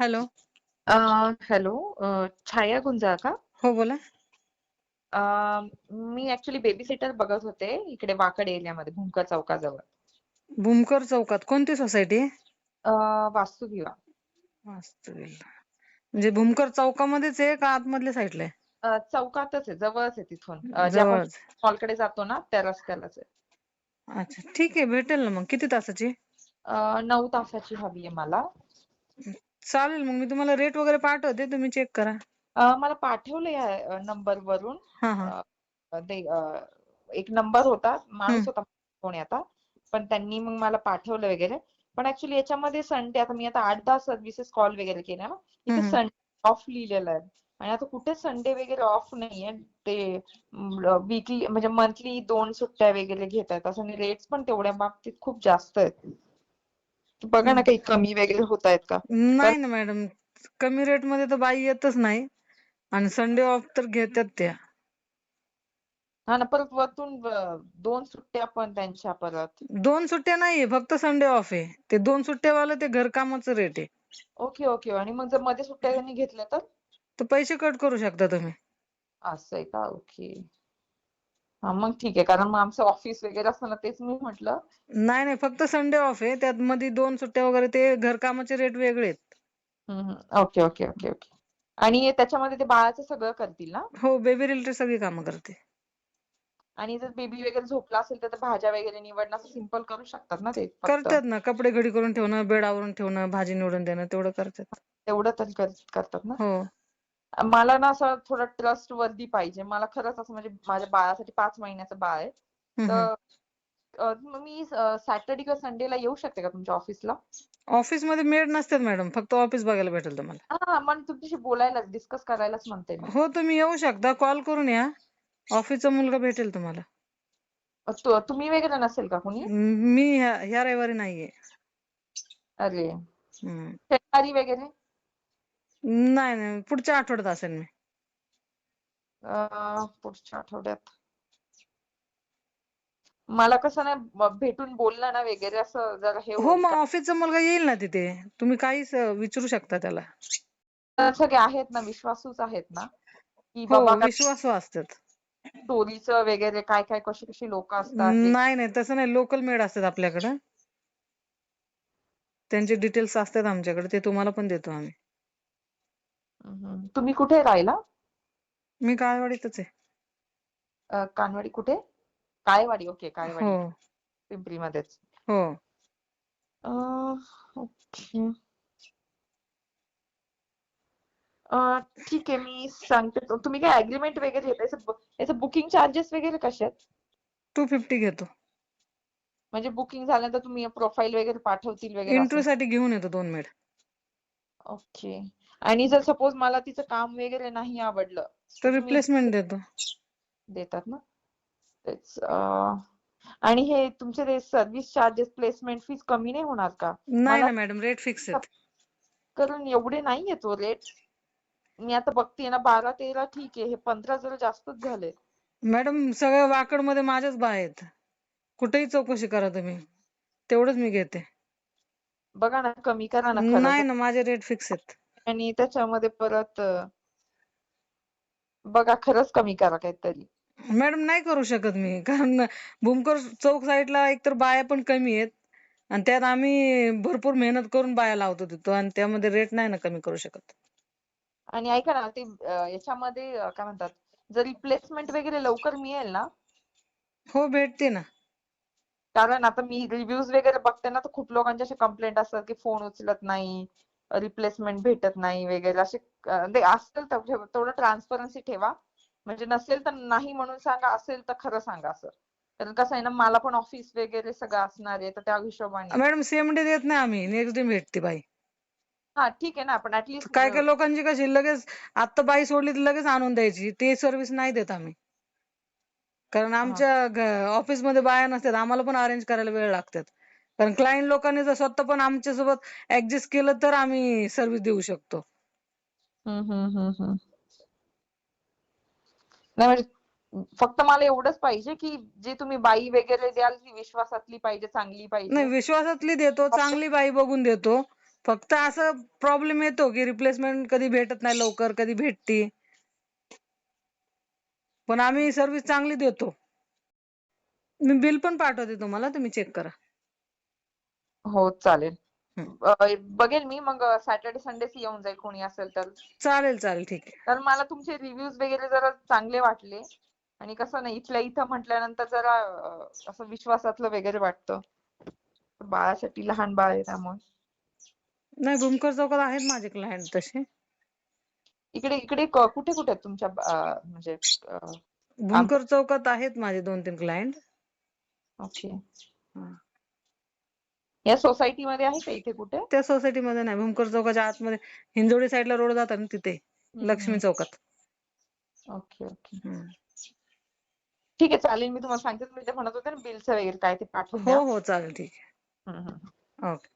Hello. अ, hello अ, छाया गुंजाळ का हो बोला. अ, मी ऍक्च्युली बेबी सिटर बघत होते इकडे वाकड एरियामध्ये भूमकर चौकाजवळ. भूमकर चौकात कोणती सोसायटी आहे अ, वास्तुविहार वास्तुविल म्हणजे भूमकर चौकामध्येच आहे का आतमधल्या साईडला आहे? अ, चौकातच आहे जवळच आहे तिथून. अ, जे आपण जवळच मॉलकडे जातो ना त्या रस्त्यालाच आहे. अच्छा ठीक आहे भेटेल ना मग. किती तासाची? अ, नऊ तासाची हवी आहे मला. चालेल मग मी तुम्हाला रेट वगैरे पाठवते तुम्ही चेक करा. अ, मला पाठवलं या नंबर वरून. हा हा. अ, ते अ, एक नंबर होता माणूस हम्म. होता कोणी आता पण त्यांनी मग मला पाठवलं वगैरे. पण ऍक्च्युली याच्यामध्ये संडे आता मी आता आठ दहा सर्व्हिसेस कॉल वगैरे केल्या ना इथे हम्म. संडे ऑफ लिहिलेलं आहे. आणि आता कुठे संडे वगैरे ऑफ नाहीये ते वीकली म्हणजे मंथली दोन सुट्ट्या वगैरे घेत आहेत असं रेट्स पण तेवढ्या बाबतीत खूप जास्त आहेत. बघा ना काही कमी वगैरे होत आहेत का? नाही ना मॅडम कमी रेटमध्ये तर बाई येतच नाही. आणि संडे ऑफ तर घेतात त्या. हा ना परत वरतून अ, दोन सुट्ट्या पण त्यांच्या परत. दोन सुट्ट्या नाहीये फक्त संडे ऑफ आहे. ते दोन सुट्ट्यावालं ते घरकामाचं रेट आहे. Okay okay. आणि मग जर मध्ये सुट्ट्या त्यांनी घेतल्या तर? तर पैसे कट करू शकता तुम्ही. असं आहे का? ओके. हा मग ठीक आहे. कारण मग आमचं ऑफिस वगैरे असतं ना तेच मी म्हटलं. नाही नाही फक्त संडे ऑफ आहे. त्यात मध्ये दोन सुट्ट्या वगैरे ते घरकामाचे रेट वेगळे आहेत. ओके ओके ओके ओके आणि त्याच्यामध्ये ते बाळाचं सगळं करतील ना? हो बेबी रिलेटेड सगळी कामं करते. आणि जर बेबी वगैरे झोपला असेल तर भाज्या वगैरे निवडणं असं सिंपल करू शकतात ना ते फक्त? करतात ना. कपडे घडी करून ठेवणं बेड आवरून ठेवणं भाजी निवडून देणं तेवढं करतात. तेवढं तरी कर- करतात ना? हो. मला ना असं थोडं ट्रस्ट वर्दी पाहिजे. मला खरंच असं म्हणजे माझ्या बाळासाठी पाच महिन्याचं बाळ आहे. तर अ, मी सॅटर्डे किंवा संडेला येऊ शकते का तुमच्या ऑफिसला ऑफिसमध्ये मेड नसतात मॅडम. फक्त ऑफिस बघायला भेटेल तुम्हाला. हा मग तुमच्याशी बोलायलाच डिस्कस करायलाच म्हणते मी. हो तुम्ही येऊ शकता. कॉल करून या. ऑफिसचा मुलगा भेटेल तुम्हाला. तु- तुम्ही वगैरे नसेल का कोणी? म- मी ह्या ह्या रविवारी नाहीये. अरे. हम्म. शनिवारी वगैरे? नाही नाही पुढच्या आठवड्यात असेल मी. अं, पुढच्या आठवड्यात. मला कसं ना ब- भेटून बोलणं ना वगैरे असं जरा हे हो होईल मग का? ऑफिसचा मुलगा येईल ना तिथे. तुम्ही काहीच अं, विचारू शकता त्याला. तर सगळे आहेत ना विश्वासूच आहेत ना? की हो बाबा विश्वासू असतात. स्टोरीचं वगैरे काय काय कशी कशी लोक असतात ते- नाही नाही तसं नाही. लोकल मेड असतात आपल्याकडे. त्यांचे डिटेल्स असतात आमच्याकडे. ते तुम्हाला पण देतो आम्ही. तुम्ही कुठे राहिला? मी काळवाडीतच आहे. कानवाडी कुठे? काळेवाडी ओके काळेवाडी हो. पिंपरीमध्येच. हो. अं, ओके. अं, ठीक आहे मी सांगते. तु- तुम्ही काय अग्रीमेंट वगैरे घेता याचं बुकिंग चार्जेस वगैरे कसे आहेत टू फिफ्टी घेतो. म्हणजे बुकिंग झाल्यानंतर तुम्ही प्रोफाईल वगैरे पाठवतील वगैरे? इंटरव्ह्यू साठी घेऊन येतो दोन मेड ओके. आणि जर सपोज मला तिचं काम वगैरे नाही आवडलं तर रिप्लेसमेंट देतो. देतात ना? तेच अं, आणि हे तुमचे ते सर्व्हिस चार्जेस प्लेसमेंट फीस कमी नाही होणार का? नाही ना मॅडम रेट फिक्स आहेत. कारण एवढे नाही येत रेट मी आता बघते ना बारा तेरा ठीक आहे हे पंधरा जरा जास्तच झाले. मॅडम सगळ्या वाकडमध्ये माझ्याच बा आहेत. कुठेही चौकशी करा तुम्ही. तेवढंच मी घेते. बघा ना कमी करा ना नाही ना माझे रेट फिक्स आहेत. आणि त्याच्यामध्ये परत बघा खरंच कमी करा काहीतरी. मॅडम नाही करू शकत मी कारण भूमकर चौक साईडला एकतर बाया पण कमी आहेत आणि त्यात आम्ही भरपूर मेहनत करून बाया लावतो तिथं आणि त्यामध्ये रेट नाही ना कमी करू शकत. आणि ऐका ना ते याच्यामध्ये काय म्हणतात जर रिप्लेसमेंट वगैरे लवकर मिळेल ना? हो भेटते ना. कारण आता मी रिव्ह्यूज वगैरे बघते ना तर खूप लोकांचे असे कंप्लेंट असतात की फोन उचलत नाही. रिप्लेसमेंट भेटत नाही वगैरे. असे ते असेल तर तेवढं ट्रान्सपरन्सी ठेवा. म्हणजे नसेल तर नाही म्हणून सांगा असेल तर खरं सांगा असं कारण कसं आहे ना मला पण ऑफिस वगैरे सगळं असणार आहे तर त्या हिशोबाने. मॅडम सेम डे देत नाही आम्ही. नेक्स्ट डे भेटते बाई. हा ठीक आहे ना आपण ऍटलीस्ट काय काय लोकांची कशी लगेच आता बाई सोडली तर लगेच आणून द्यायची. ते सर्व्हिस नाही देत आम्ही. कारण आमच्या ऑफिसमध्ये बाया नसतात. आम्हाला पण अरेंज करायला वेळ लागतात. कारण क्लायंट लोकांनी जर स्वतः पण आमच्यासोबत ऍडजस्ट केलं तर आम्ही सर्व्हिस देऊ शकतो. नाही म्हणजे फक्त मला एवढंच पाहिजे की जे तुम्ही बाई वगैरे द्याल ती विश्वासातली पाहिजे चांगली नाही पाहिजे विश्वासातली देतो चांगली बाई बघून देतो. फक्त असं प्रॉब्लेम येतो की रिप्लेसमेंट कधी भेटत नाही लवकर कधी भेटती. पण आम्ही सर्व्हिस चांगली देतो. मी बिल पण पाठवते तुम्हाला तुम्ही चेक करा. हो चालेल. अ, बघेल मी मग सॅटर्डे संडेच येऊन जाईल कोणी असेल तर. चालेल चालेल ठीक आहे. तर मला तुमचे रिव्ह्यूज वगैरे जरा चांगले वाटले. आणि कसं नाही इथल्या इथं म्हटल्यानंतर जरा अ, असं विश्वासातलं वगैरे वाटतं. बाळासाठी लहान बाळ आहे त्यामुळे. नाही भूमकर चौकात आहेत माझे क्लायंट तसे. इकडे इकडे क- कुठे कुठे आहेत तुमच्या अ, म्हणजे भूमकर चौकात आहेत माझे दोन तीन क्लायंट ओके. हा. या सोसायटी मध्ये आहे का इथे कुठे? त्या सोसायटी मध्ये नाही. भूमकर चौकाच्या आतमध्ये. हिंजवडी साईडला रोड जातात ना तिथे. लक्ष्मी चौकात. Okay okay. ठीक आहे चालेल. मी तुम्हाला सांगते तुम्ही ते म्हणत होते ना बिलचं वगैरे काय ते पाठवून द्या. हो हो चालेल. ठीक हम्म, हम्म. आहे ओके.